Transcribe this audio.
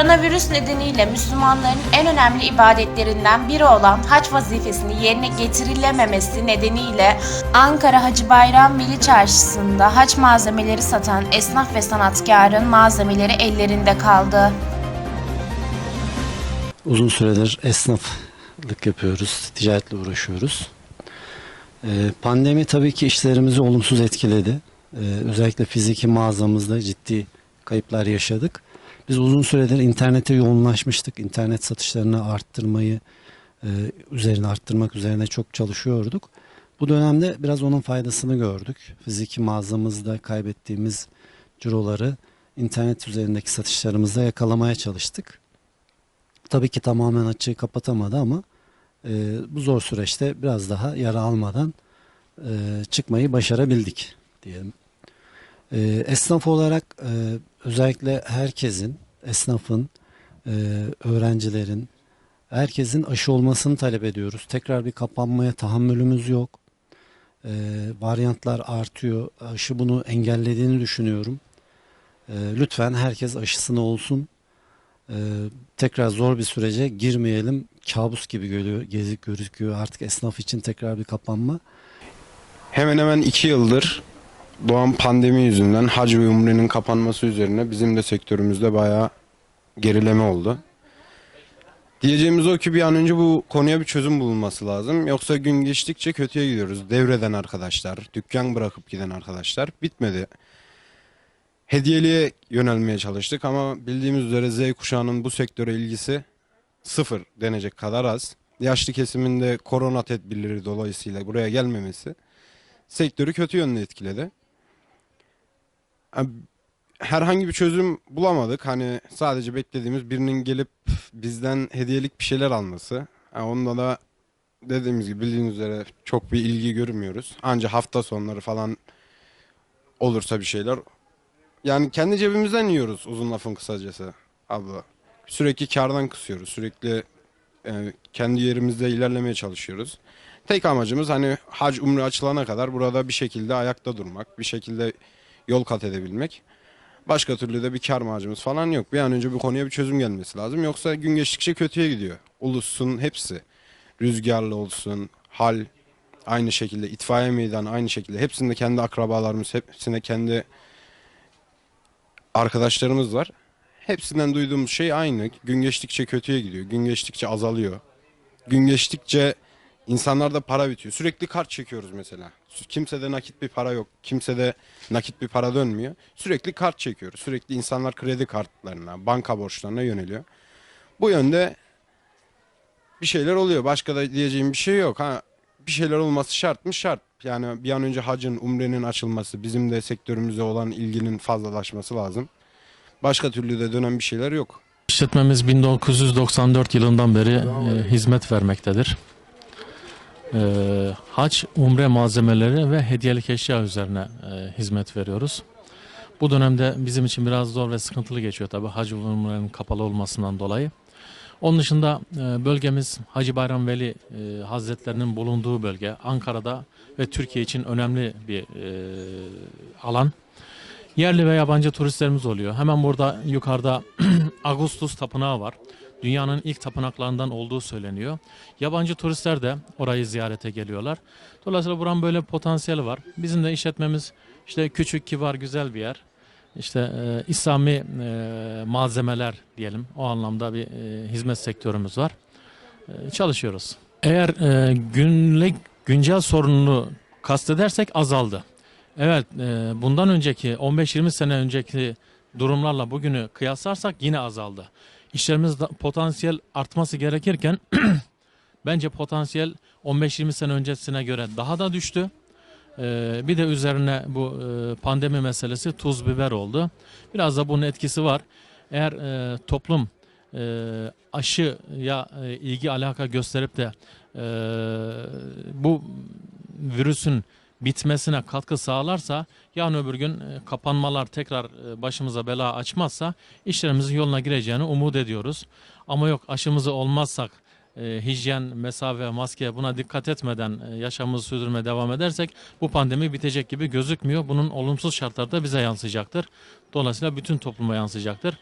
Koronavirüs nedeniyle Müslümanların en önemli ibadetlerinden biri olan hac vazifesini yerine getirilememesi nedeniyle Ankara Hacı Bayram Veli Çarşısı'nda hac malzemeleri satan esnaf ve sanatkarın malzemeleri ellerinde kaldı. Uzun süredir esnaflık yapıyoruz, ticaretle uğraşıyoruz. Ee, pandemi tabii ki işlerimizi olumsuz etkiledi. Ee, özellikle fiziki mağazamızda ciddi kayıplar yaşadık. Biz uzun süredir internete yoğunlaşmıştık. İnternet satışlarını arttırmayı, e, üzerine arttırmak üzerine çok çalışıyorduk. Bu dönemde biraz onun faydasını gördük. Fiziki mağazamızda kaybettiğimiz ciroları internet üzerindeki satışlarımızda yakalamaya çalıştık. Tabii ki tamamen açığı kapatamadı ama e, bu zor süreçte biraz daha yara almadan e, çıkmayı başarabildik diyelim. E, esnaf olarak e, özellikle herkesin, esnafın, e, öğrencilerin, herkesin aşı olmasını talep ediyoruz. Tekrar bir kapanmaya tahammülümüz yok. E, varyantlar artıyor. Aşı bunu engellediğini düşünüyorum. E, lütfen herkes aşısını olsun. Ee, tekrar zor bir sürece girmeyelim. Kabus gibi görüyor, gözüküyor. Artık esnaf için tekrar bir kapanma. Hemen hemen iki yıldır doğan pandemi yüzünden hac ve umrenin kapanması üzerine bizim de sektörümüzde bayağı gerileme oldu. Diyeceğimiz o ki bir an önce bu konuya bir çözüm bulunması lazım. Yoksa gün geçtikçe kötüye gidiyoruz. Devreden arkadaşlar, dükkan bırakıp giden arkadaşlar bitmedi. Hediyeliğe yönelmeye çalıştık ama bildiğimiz üzere Z kuşağının bu sektöre ilgisi sıfır denecek kadar az. Yaşlı kesiminde korona tedbirleri dolayısıyla buraya gelmemesi sektörü kötü yönde etkiledi. Ha, Herhangi bir çözüm bulamadık. Hani sadece beklediğimiz birinin gelip bizden hediyelik bir şeyler alması. Ha, onda da dediğimiz gibi bildiğiniz üzere çok bir ilgi görmüyoruz. Anca hafta sonları falan olursa bir şeyler. Yani kendi cebimizden yiyoruz uzun lafın kısacası abla. Sürekli kardan kısıyoruz. Sürekli e, kendi yerimizde ilerlemeye çalışıyoruz. Tek amacımız hani hac umre açılana kadar burada bir şekilde ayakta durmak, bir şekilde yol kat edebilmek. Başka türlü de bir kar amacımız falan yok. Bir an önce bu konuya bir çözüm gelmesi lazım. Yoksa gün geçtikçe kötüye gidiyor. Ulusun hepsi. Rüzgarlı olsun, hal aynı şekilde, itfaiye meydanı aynı şekilde. Hepsinde kendi akrabalarımız, hepsinde kendi arkadaşlarımız var. Hepsinden duyduğumuz şey aynı. Gün geçtikçe kötüye gidiyor. Gün geçtikçe azalıyor. Gün geçtikçe insanlarda para bitiyor. Sürekli kart çekiyoruz mesela. Kimsede nakit bir para yok. Kimsede nakit bir para dönmüyor. Sürekli kart çekiyoruz. Sürekli insanlar kredi kartlarına, banka borçlarına yöneliyor. Bu yönde bir şeyler oluyor. Başka da diyeceğim bir şey yok. Ha bir şeyler olması şart mı? Şart. Yani bir an önce hacın, umrenin açılması, bizim de sektörümüze olan ilginin fazlalaşması lazım. Başka türlü de dönen bir şeyler yok. İşletmemiz 1994 yılından beri e, hizmet vermektedir. E, hac, umre malzemeleri ve hediyelik eşya üzerine e, hizmet veriyoruz. Bu dönemde bizim için biraz zor ve sıkıntılı geçiyor tabi hac umrenin kapalı olmasından dolayı. Onun dışında e, bölgemiz Hacı Bayram Veli e, Hazretlerinin bulunduğu bölge Ankara'da ve Türkiye için önemli bir e, alan. Yerli ve yabancı turistlerimiz oluyor. Hemen burada yukarıda Agustus Tapınağı var. Dünyanın ilk tapınaklarından olduğu söyleniyor. Yabancı turistler de orayı ziyarete geliyorlar. Dolayısıyla buranın böyle potansiyeli var. Bizim de işletmemiz işte küçük, kibar, güzel bir yer. İşte e, İslami e, malzemeler diyelim. O anlamda bir e, hizmet sektörümüz var. E, çalışıyoruz. Eğer e, günlük güncel sorununu kastedersek azaldı. Evet, e, bundan önceki 15-20 sene önceki durumlarla bugünü kıyaslarsak yine azaldı. İşlerimiz potansiyel artması gerekirken bence potansiyel 15-20 sene öncesine göre daha da düştü. E, bir de üzerine bu e, pandemi meselesi tuz biber oldu. Biraz da bunun etkisi var. Eğer e, toplum e, aşıya e, ilgi alaka gösterip de bu virüsün bitmesine katkı sağlarsa yarın öbür gün e, kapanmalar tekrar e, başımıza bela açmazsa işlerimizin yoluna gireceğini umut ediyoruz. Ama yok aşımızı olmazsak e, hijyen, mesafe, maske buna dikkat etmeden yaşamımızı sürdürmeye devam edersek bu pandemi bitecek gibi gözükmüyor. Bunun olumsuz şartları da bize yansıyacaktır. Dolayısıyla bütün topluma yansıyacaktır.